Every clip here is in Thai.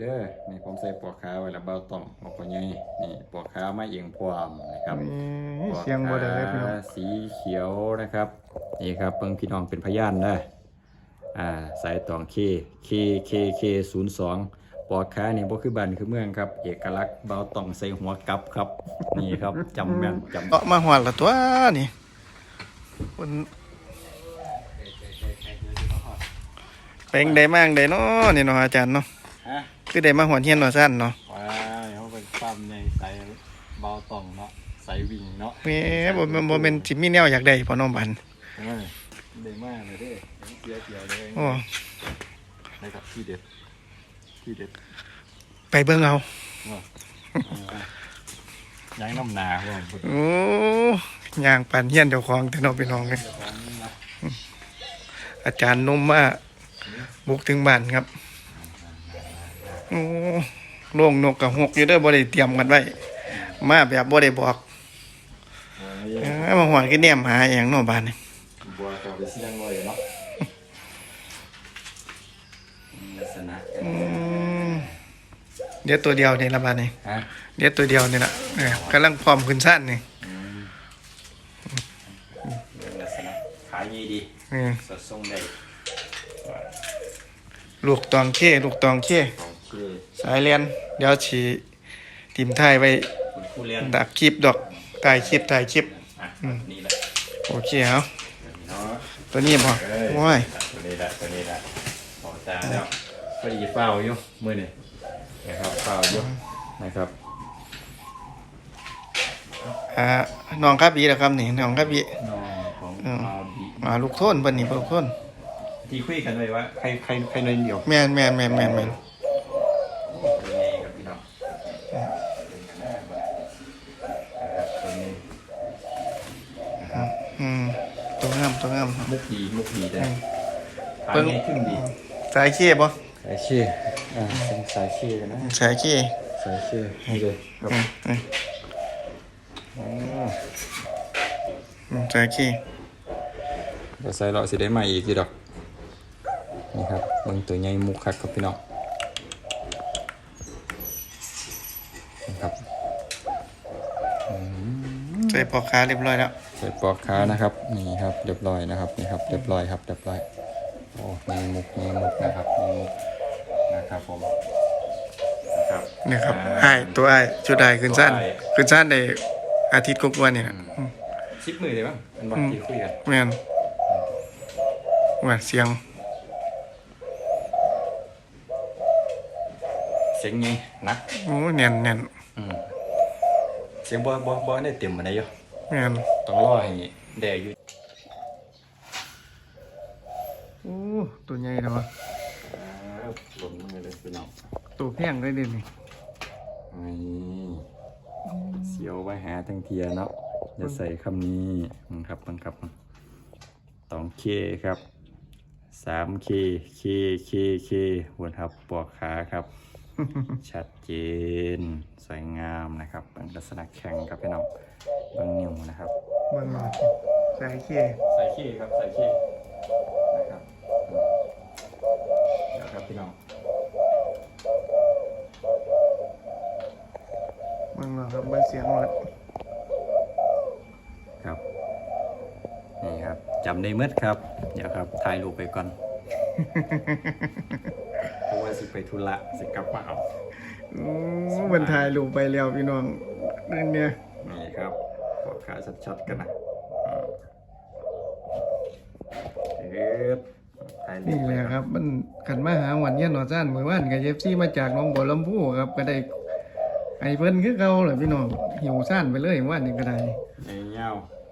เด้อนี่ผมใส่ปลอกขาวไว้แล้วเบาต่อมบอกว่าไงนี่ปลอกขาวมาเองพร้อมนะครับนี่เสียงบ่ได้เลยพี่น้องสีเขียวนะครับ นี่ครับเพิ่งพี่น้องเป็นพยานได้อ่าสายตองเคเคเคเคศูนย์สองปอดค้านี่บ่คือบ้านคือเมืองครับ เอกลักษณ์เบาต้องใส่หัวกลับครับ นี่ครับจำแม่นจำเออกมาหวดละตัวนี่มันเป็นได้มากได้เนาะนี่เนาะอาจารย์เนาะฮะ คือได้มาหวดเฮียนหวดสั้นเนาะว้าวเขาเป็นปั๊มในใส่เบาต้องเนาะใส่วิ่งเนาะแหม่บ่บ่บ่เป็นจิมมี่แนวอยากได้พอน้องบันเออได้มากเลยเด้เสียเกี่ยวเลยโอ้นะครับที่เด็ดที่เด็ดไปเบิ่งเอาย้ายน้ำหนาครับผมโอ้ย่างปันเฮียนเจ้าของแต่เน้องพี่น้องเลยอาจารย์นมมาบุกถึงบ้านครับ โอ้โล่งนกกับหกอยู่เด้อบ่ได้เตรียมกันไว้มาแบบบ่ได้บอกเอ้ามาหวดคือแนมหาอหย่างเนาะบ้านนี่บัวกับเสียงเลยเนาะลักษณะอืมเดี๋ยวตัวเดียวนี่ละบ้านนี่ฮะเดี๋ยวตัวเดียวนี่ละเออกำลังพร้อมขึ้นสั้นนี่ลักษณะขายดีดีเออสดทรงได้ลูกตองเข้ลูกตองเข้ของคือ สายเรียนเดี๋ยวฉีทีมไทายไว้คุณครูเรียนดักคลิปดอกถ่ายคลิปถ่ายคลิป อะนี่แหละโอเคเอาเนาะตัวนี้บ่เอ้ยโอ้ยตัวนี้แหละตัวนี้แหละขอตาแล้วพอดีเฝ้าอยู่มือนี่นะครับเฝ้าอยู่นะครับอ่าน้องครับบีแล้วครับนี่น้องครับบี น้องของอืม อาบีมาลูกโทนเพิ่นนี่ลูกโทนที่คุยกันไว้ว่าใครใครใครเล่นเดียวแม่นแม่นแม่นแม่นแม่น ตัวนี้กับพี่น้องเป็นกันแน่บ่นะครับตัวนี้ อืมตัว งามตัวงาม มุกดีมุกดีได้เพิ่ทางงนี้ขึ้นดีสายเข้บ่สายชื่ออ่าเป็นสายชื่อกันนะ สายเข้สายชื่อนี่เลยครับอืมอืมอ๋ออืมสายเข้เดี๋ยวใส่เราสิได้มาอีกทีดอกนี่ครับเบิ่งตัวใหญ่มุกคักครับพี่น้องนะครับ ใส่ปอกขาเรียบร้อยแล้ว ใส่ปลอกขานะครับนี่ครับเรียบร้อยนะครับนี่ครับเรียบร้อยครับเรียบร้อยโอ้มีมุกมีมุกนะครับมีมุกนะครับผมนะครับนี่ครับอ่าอ้ายตัวอ้ายชุดอ้ายขึ้นสั้นตัวอ้ายขึ้นสั้นในอาทิตย์กว่าๆนี่นะอืมชิปมือเลยมั้งอันวันที่คุยกันแม่นว่าเสียง เสียงไงนะโอ้แน่นแน่นอืมเสียงบ่บ่บ่ได้เต็มมาได้อยู่ แม่นต้องรอให้แดอยู่โอ้ตัวใหญ่แล้ววะหล่นมือเลยพี่น้องตัวแพงได้เด่นนี่นี่เสียวไว้หาทั้งเทียเนาะจะใส่คำนี้บังครับบังครับสองเคครับสามเคเคเคเคหัวทับปอกขาครับ ชัดเจน สวยงามนะครับเป็นลักษณะแข็งครับพี่น้องเบางนิ้วนะครับเบิ่งหน่อยสายเคใส่ขี้ครับใส่ขี้นะครับเดี๋ยวครับพี่น้องเบิ่งหน่อยครับเบิ่งเสียงหมดครับนี่ครับจำได้เมื่อครับ เดี๋ยวครับถ่ายรูปไปก่อนเพราะว่าสิไปธุระสิกลับมาเอาโอ้มันถ่ายรูปไปแล้วพี่น้องเรื่องเนี้ย นี่ครับปอดขา ชัดๆกันนะอ่าเอ๊ะถ่ายรูนี่ปแหไปละก่อนครับ มันขันมาหาหวันเย็นหนอซ่านมือว่านกับเยฟซี่มาจากหน้องบัวลำพูครับ ก็ได้ไอ้เพิ่นคือเก่าเลยพี่น้องหิวซ่านไปเลยว่านนี่ก็ได้ ในเงา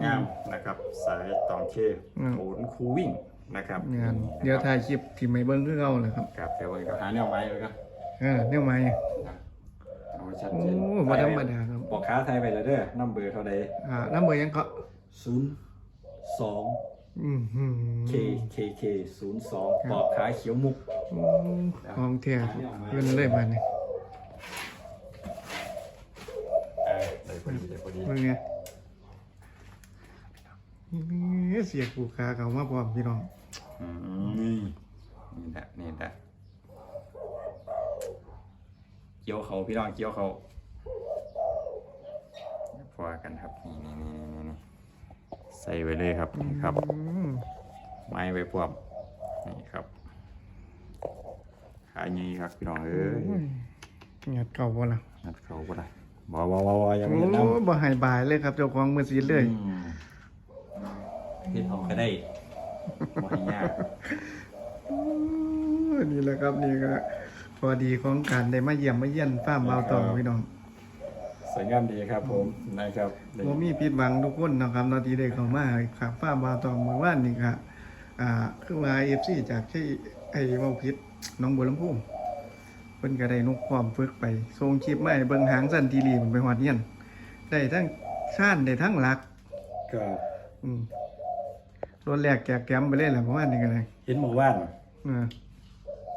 เงามนะครับ สายตองเคอืมโอนคูวิ่งนะครับงานเดี๋ยวถ่ายคลิปที่ไม่เบิ่งคือเก่าเลยครับครับเดี๋ยววันก็หาแนวไม้เลยครับเออเนี่ยมาเอาไว้ชัดโอ้เจนบ่ธรรมดาครั บบอกค้าไทยไปแล้วเด้อน้ำเบอร์เท่าใดอ่าน้ำเบอร์ยังเขาศูนย์สอง อืมหืม K K K ศูนย์สองบอกค้าเขียวมุกโอ้ของเทียเพิ่นเลยมาเนี่ยเออได้พอดีได้พอดีเบิ่งเนี่ยนี่เสียกูขาเขามาพร้อมพี่น้องอืมนี่แหละนี่แหละกี่ยวเขาพี่น้องเกี่ยวเขา พอกันครับนี่นี่นี่นี่นี่ใส่ไว้เลยครับนี่ครับอืมไม้ไว้พวบนี่ครับขายงี้ครับพี่น้องเอ้ยโอ้ยเงียบเก่าบ่ล่ะนัดเขาก็ได้บอบอบอบอยังโอ้ไม่ได้นำบ่ให้บายเลยครับเจ้าของมือสีเลยอืมเฮ็ดเอาก็ได้บ่ให้ยากโอ้ยนี่แหละครับนี่ก็พอดีของการได้มาเยี่ยมมาเยี่ยนฟาร์มเบาตองพี่น้องส วยงามดีครับผมนะครับได้บ่มีผิดหวังทุกคนนะครับเนาะที่ได้เข้ามาครับฟาร์มเบาตองเมื่อวานนี่ก็อ่าคือว่า FC จากที่ไอ้เว้าผิดหน้องบัวลำพูเพิ่นก็ได้นกความฝึกไปส่งคลิปมาให้เบิ่งหางสันทีรีมันไปฮอดเฮียนได้ทั้งชานได้ทั้งหลักก็อืมรถแรกแกกแกมไปเลยแหละประมาณนี้ก็เลยเห็นหมู่บ้านเออ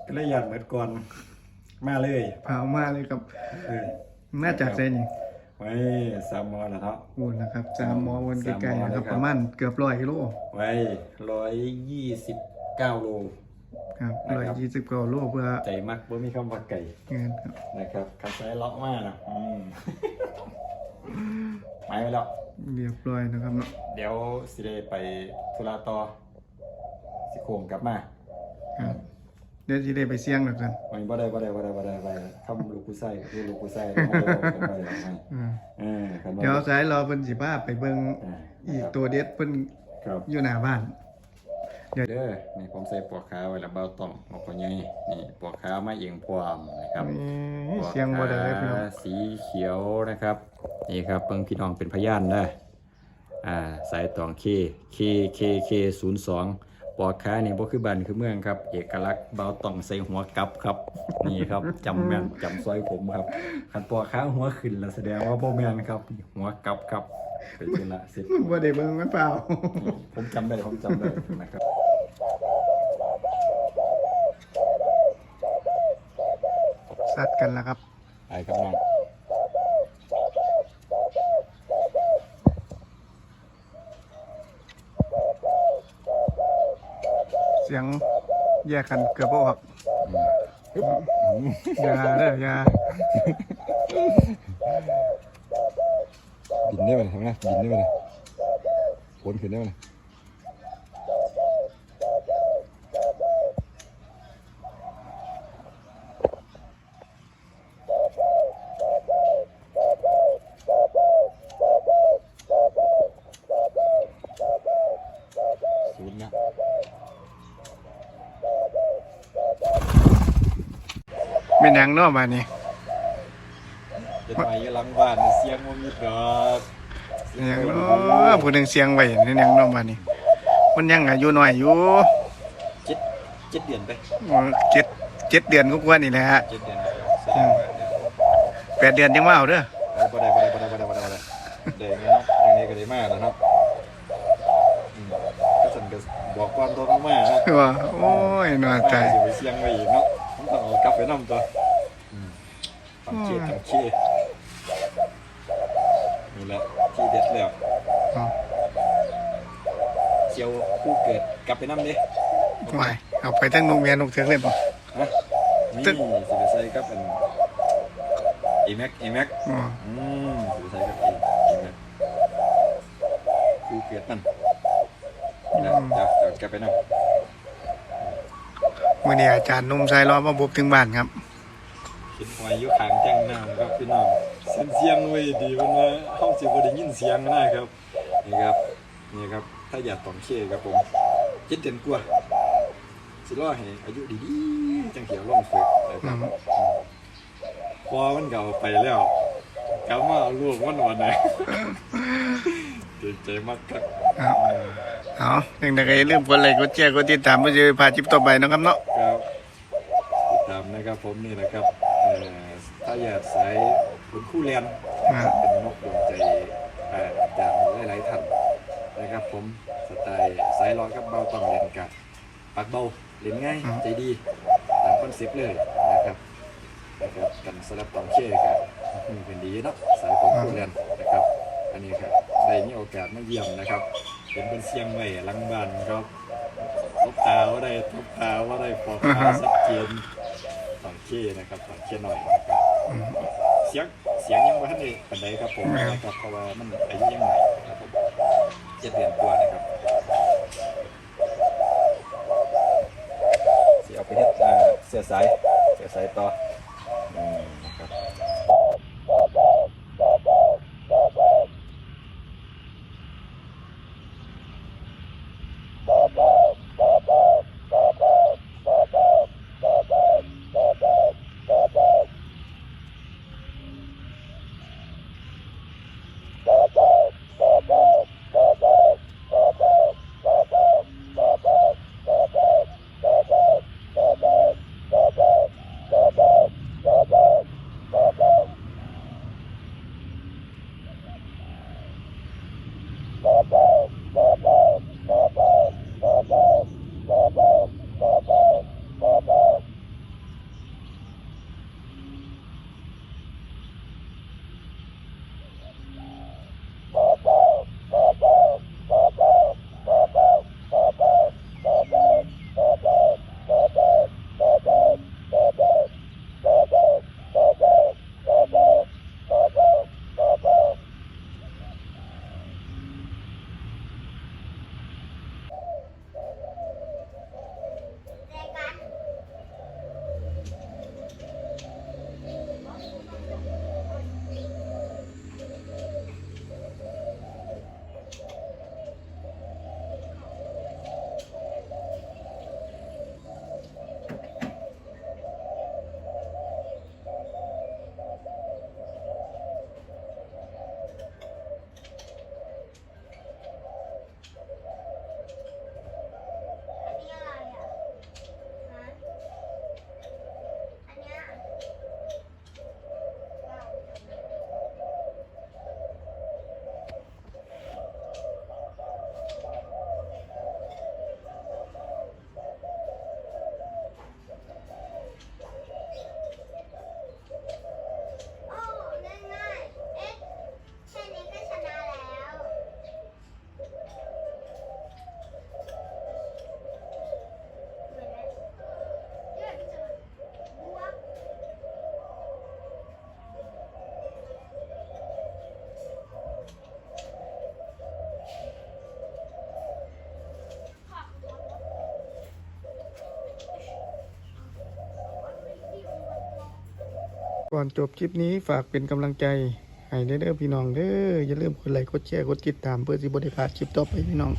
ก็เลยอยากเหมือนก่อนมาเลยพามาเลยครับเออมาจากไสนี่ ไว้สามมอนะเนาะอูนนะครับ สามหมอวนไกลสามหมอๆนะครับเลยครับ ประมาณเกือบร้อยกิโลไว้ร้อยยี่สิบเก้าโล ครับนะร้อยครับยี่สิบกว่าโลเพื่อใจมักบ่มีคำว่าไก่เงินครับนะครับคันใช้ล็อกมากนะอืมหมายไว้แล้ว เรียบร้อยนะครับเนาะเดี๋ยวสิได้ไปธุระต่อสิโคงกลับมา ครับเดี๋ยวจะได้ไปเสี่ยงแล้วกันวันนี้บ่ได้บ่ได้บ่ได้บ่ได้ไปคำลูกผู้ใส่คือลูกผู้ใส่ต้องบ่ได้บอกกันไปหรอกไม่อืมเออครับเดี๋ยวสายรอเพิ่นสิพาไปเบิ่งอ่าอีกตัวเด็ดเพิ่นครับอยู่หน้าบ้านเด้อนี่ผมใส่ปลอกขาวไว้แล้วเบาต้องเอาคนใหญ่นี่ปลอกขาวมาเองพร้อมนะครับนี่เสียงบ่ได้เลยพี่น้องสีเขียวนะครับ นี่ครับเบิ่งพี่น้องเป็นพยานได้อ่าสายตองเคเคเคเคศูนย์สอง ปอค้านี่บ่คือบ้านคือเมืองครับ เอกลักษณ์เบาต้องใส่หัวกลับครับ นี่ครับจำแม่นจำซอยผมครับคันปอค้าหัวขึ้นแล้วแสดงว่าบ่แม่นครับ หัวกลับครับเป็นเวลาเสร็จมึงบ่ได้เบิ่งมันเปล่า ผมจำได้ผมจำได้นะครับสัดกันแล้วครับไอ้ครับน้อง สียงแยกกันเกือบบ่ออกอย่าเด้ออย่าบินได้ไหมทำไงบินได้ไหมผลขึ้นได้ไหม แม่นหยังเนาะบ้านนี้จะไปยังหลังบ้านเสียงมันมีดอกแม่นหยังเนาะผู้หนึงเสียงไว้แม่นหยังเนาะบ้านนี้ มันยังอายุน้อยอยู่เจ็ดเจ็ดเดือนไปเจ็ดเจ็ดเดือนก็กว่านี่แหละฮะเจ็ดเดือนอืมแปดเดือนยังมาเอาเด้อบ่ได้บ่ได้บ่ได้บ่ได้บ่ได้บ่ได้เด็กเนาะยังไงก็ได้มากนะครับอืมก็สันก็บอกความตัวมากๆครับว่าโอ้ยน่าตายสิไปเสียงไว้อีกเนาะผมต้องเอากลับไปนำตัวอืม ตังเชีตังเชีนี่แหละที่เด็ดแล้วเอาเชียวผู้เกิดกลับไปนำดิไม่เอาไปทั้งนกเมียนกเถือกเลยป่ะฮะนี่ตึ๊สิกไปใส่กับอันอีแม็กอีแม็กอ๋ออืมสิไปใส่กับอีอีแม็กผู้เกิดนั่นนี่แหละเดี๋ยวเดี๋ยวกลับไปนำมื่อนี้อาจารย์หนุ่มชายล้อมาบุกถึงบ้านครับคิดหอยอยู่ข้างแจ้งน้ำครับ พี่น้องเสียงเสียงไว้ดีมันว่าเฮาสิบ่ได้ยินเสียงนะครับนี่ครับนี่ครับถ้าอยากต้องเชครับผมเจ็ดเดือนกว่าสิรอให้อายุดีๆจังเขียวลงฝึกนะครับอืมพอมันเก่าไปแล้วกลับมาเอาลูกมันวันไหนเจ็บใจมากครับเอาเอาอย่างใดก็อย่าลืมกดไลค์กดแชร์กดติดตามเพื่อจะพาจิบต่อไปนะครับเนาะครับติดตามนะครับผมนี่นะครับเอ่อ ถ้าอยากสายคุณคู่เรียนอ่าเป็นนกดวงใจเอ่ออาจารย์หลายๆท่านนะครับผมสไตล์สายร้อนกับเบาต้องเล่นกับปากเบาเล่นง่ายใจดีตามคอนเซ็ปต์เลยนะครับนะครับกันสลับตองเช่กันเป็นดีเนาะสายของคู่เรียนนะครับอันนี้ครับได้มีโอกาสมาเยี่ยมนะครับเป็นเป็นเสียงไว้หลังบ้านครับทบตาว่าได้ทบตาว่าได้ปอกตาสักเจนตองเช่นะครับตองเช่หน่อยนะครับ เสียงเสียงยังบ่ทันได้ปานใดครับผมนะครับเพราะว่ามันอายุยังใหม่ครับผมเจ็ดเดือนกว่านะครับสิเอาไปเฮ็ดอ่าเสื้อสายเสื้อสายต่ออื ก่อนจบคลิปนี้ฝากเป็นกำลังใจให้เด้อพี่น้องเด้ออย่าลืมกดไลค์กดแชร์กดติดตามเพื่อสิบได้พลาดคลิปต่อไปพี่น้อง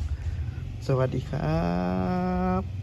สวัสดีครับ